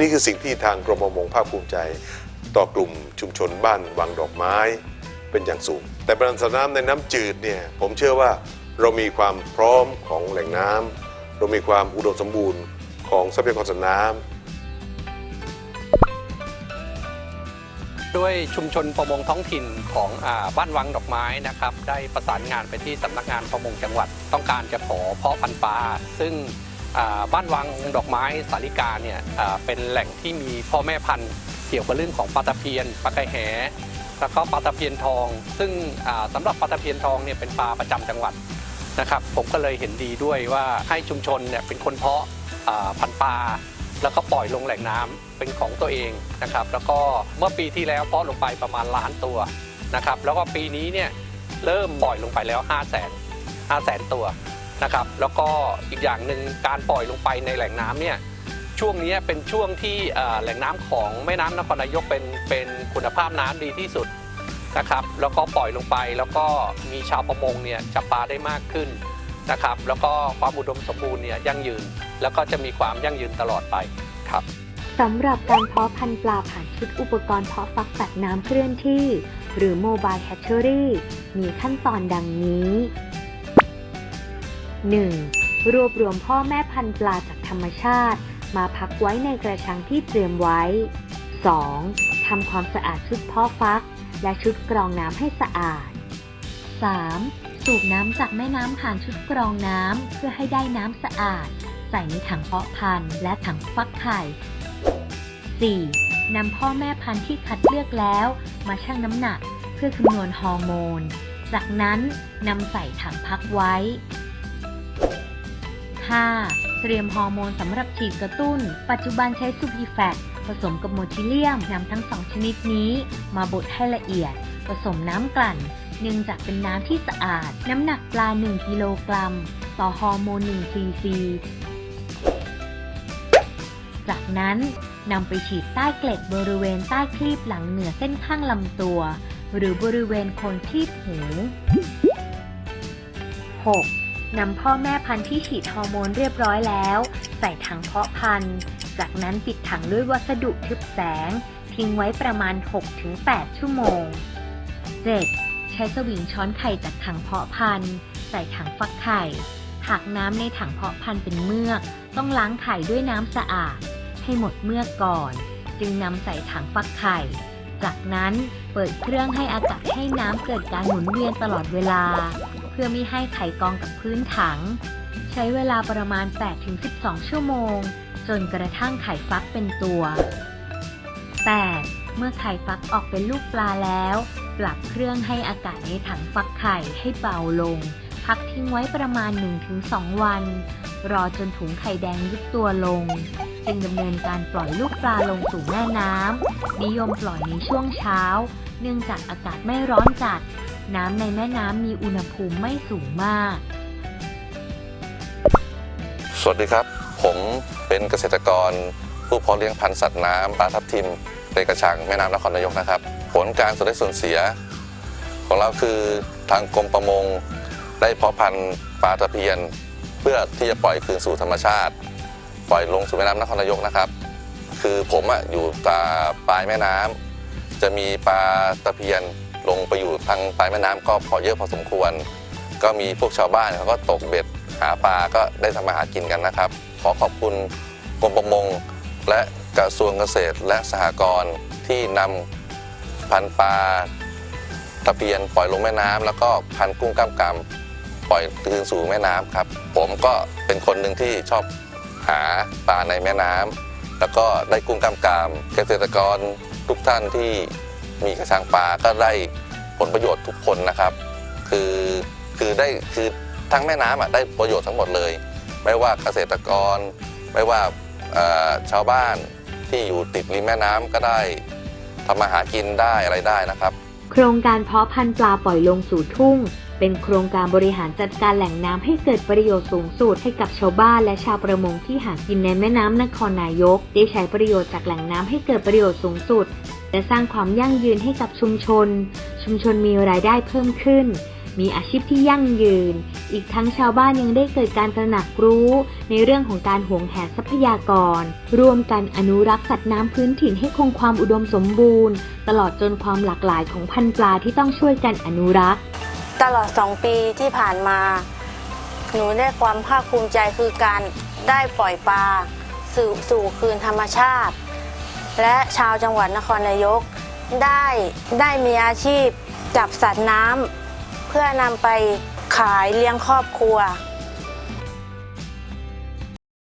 นี้คือสิ่งที่ทางกรมประมงภาคภูมิใจ ต่อกลุ่มชุมชนบ้านวังดอกไม้เป็นอย่างสูง แต่ปริมาณสัตว์น้ำในน้ำจืดเนี่ยผมเชื่อว่าเรามีความพร้อมของแหล่งน้ำเรามีความอุดมสมบูรณ์ของทรัพยากรสัตว์น้ำด้วยชุมชนประมงท้องถิ่นของอบ้านวังดอกไม้นะครับ ได้ประสานงานไปที่สำนักงานประมงจังหวัด ต้องการจะขอเพาะพันธุ์ปลาซึ่ง บ้านวังดอกไม้สาลิกาเนี่ยเป็นแหล่งที่มีพ่อแม่พันธุ์เกี่ยวกับเรื่องของปลาตะเพียนปลาไก่แหแล้วก็ปลาตะเพียนทอง ซึ่งอ่าสำหรับปลาตะเพียนทองเนี่ยเป็นปลาประจำจังหวัดนะครับผมก็เลยเห็นดีด้วยว่าให้ชุมชนเนี่ยเป็นคนเพาะพันธุ์ปลาแล้วก็ปล่อยลงแหล่งน้ำเป็นของตัวเองนะครับ แล้วก็เมื่อปีที่แล้วเพาะลงไปประมาณล้านตัวนะครับ แล้วก็ปีนี้เนี่ยเริ่มปล่อยลงไปแล้ว 5 0 0 0 0 0 5 0 0 0 0 ตัว นะครับ แล้วก็อีกอย่างหนึ่งการปล่อยลงไปในแหล่งน้ำเนี่ยช่วงนี้เป็นช่วงที่แหล่งน้ำของแม่น้ำนครนายกเป็นเป็นคุณภาพน้ำดีที่สุดนะครับ แล้วก็ปล่อยลงไปแล้วก็มีชาวประมงเนี่ยจับปลาได้มากขึ้นนะครับ แล้วก็ความอุดมสมบูรณ์เนี่ยยั่งยืน แล้วก็จะมีความยั่งยืนตลอดไปครับสำหรับการเพาะพันธุ์ปลาผ่านชุดอุปกรณ์เพาะฟักสัตว์น้ำเคลื่อนที่ หรือ Mobile Hatchery มีขั้นตอนดังนี้ 1. รวบรวมพ่อแม่พันธุ์ปลาจากธรรมชาติ มาพักไว้ในกระชังที่เตรียมไว้ 2. ทำความสะอาดชุดพาะฟัก และชุดกรองน้ำให้สะอาด 3. สูบน้ำจากแม่น้ำผ่านชุดกรองน้ำเพื่อให้ได้น้ำสะอาด ใส่ในถังเพาะพันธุ์และถังฟักไข่ 4. นำพ่อแม่พันธุ์ที่คัดเลือกแล้วมาชั่งน้ำหนัก เพื่อคำนวณฮอร์โมน จากนั้นนำใส่ถังพักไว้ 5. เตรียมฮอร์โมนสำหรับฉีดกระตุ้น ปัจจุบันใช้ซูพีแฟตผสมกับโมทิเลียมนำทั้งสองชนิดนี้ มาบดให้ละเอียด ผสมน้ำกลั่น เนื่องจากเป็นน้ำที่สะอาด น้ำหนักปลา 1 กิโลกรัม ต่อฮอร์โมน1ซีซี จากนั้นนำไปฉีดใต้เกล็ดบริเวณใต้คลีบหลังเหนือเส้นข้างลำตัว หรือบริเวณโคนคลีบหู 6. นำพ่อแม่พันธุ์ที่ฉีดฮอร์โมนเรียบร้อยแล้ว ใส่ถังเพาะพันธุ์ จากนั้นปิดถังด้วยวัสดุทึบแสง ทิ้งไว้ประมาณ 6-8 ชั่วโมง 7. ใช้สวิงช้อนไข่จากถังเพาะพันธุ์ ใส่ถังฟักไข่ หากน้ำในถังเพาะพันธุ์เป็นเมือก ต้องล้างไข่ด้วยน้ำสะอาด ให้หมดเมือกก่อน จึงนำใส่ถังฟักไข่ จากนั้นเปิดเครื่องให้อากาศให้น้ำเกิดการหมุนเวียนตลอดเวลาเพื่อไม่ให้ไข่กองกับพื้นถัง ใช้เวลาประมาณ 8-12 ชั่วโมง จนกระทั่งไข่ฟักเป็นตัว 8. เมื่อไข่ฟักออกเป็นลูกปลาแล้ว ปรับเครื่องให้อากาศในถังฟักไข่ให้เบาลง พักทิ้งไว้ประมาณ 1-2 วัน รอจนถุงไข่แดงยุบตัวลง จึงดำเนินการปล่อยลูกปลาลงสู่แม่น้ำนิยมปล่อยในช่วงเช้า เนื่องจากอากาศไม่ร้อนจัด น้ำในแม่น้ำมีอุณหภูมิไม่สูงมาก สวัสดีครับ ผมเป็นเกษตรกร ผู้เพาะเลี้ยงพันธุ์สัตว์น้ำปลาทับทิมในกระชังแม่น้ำนครนายกนะครับ ผลการส่วนได้ส่วนเสีย ของเราคือทางกรมประมงได้เพาะพันธุ์ปลาตะเพียน เพื่อที่จะปล่อยคืนสู่ธรรมชาติ ปล่อยลงสู่แม่น้ำนครนายกนะครับ คือผมอะอยู่ตาปลายแม่น้ำจะมีปลาตะเพียน ลงไปอยู่ทางปลายแม่น้ำก็พอเยอะพอสมควร ก็มีพวกชาวบ้านเขาก็ตกเบ็ดหาปลาก็ได้ทำมาหากินกันนะครับ ขอขอบคุณกรมประมง และกระทรวงเกษตรและสหกรณ์ที่นำพันปลาตะเพียนปล่อยลงแม่น้ำแล้วก็พันกุ้งกล้ามกรามปล่อยคืนสู่แม่น้ำครับ ผมก็เป็นคนหนึ่งที่ชอบหาปลาในแม่น้ำแล้วก็ได้กุ้งกล้ามกราม เกษตรกรทุกท่านที่ มีกระชังปลาก็ได้ผลประโยชน์ทุกคนนะครับ คือคือได้คือทั้งแม่น้ำอะได้ประโยชน์ทั้งหมดเลย ไม่ว่าเกษตรกร ไม่ว่าชาวบ้านที่อยู่ติดริมแม่น้ำก็ได้ทำมาหากินได้อะไรได้นะครับ โครงการเพาะพันธุ์ปลาปล่อยลงสู่ทุ่ง เป็นโครงการบริหารจัดการแหล่งน้ำให้เกิดประโยชน์สูงสุดให้กับชาวบ้านและชาวประมงที่หากินในแม่น้ำนครนายก ได้ใช้ประโยชน์จากแหล่งน้ำให้เกิดประโยชน์สูงสุด และสร้างความยั่งยืนให้กับชุมชน ชุมชนมีรายได้เพิ่มขึ้น มีอาชีพที่ยั่งยืน อีกทั้งชาวบ้านยังได้เกิดการตระหนักรู้ในเรื่องของการหวงแหนทรัพยากร ร่วมกันอนุรักษ์สัตว์น้ำพื้นถิ่นให้คงความอุดมสมบูรณ์ ตลอดจนความหลากหลายของพันธุ์ปลาที่ต้องช่วยกันอนุรักษ์ ตลอด 2 ปีที่ผ่านมา หนูได้ความภาคภูมิใจคือการได้ปล่อยปลาสู่สู่คืนธรรมชาติ และชาวจังหวัดนครนายก ได้ได้มีอาชีพจับสัตว์น้ำเพื่อนำไปขายเลี้ยงครอบครัว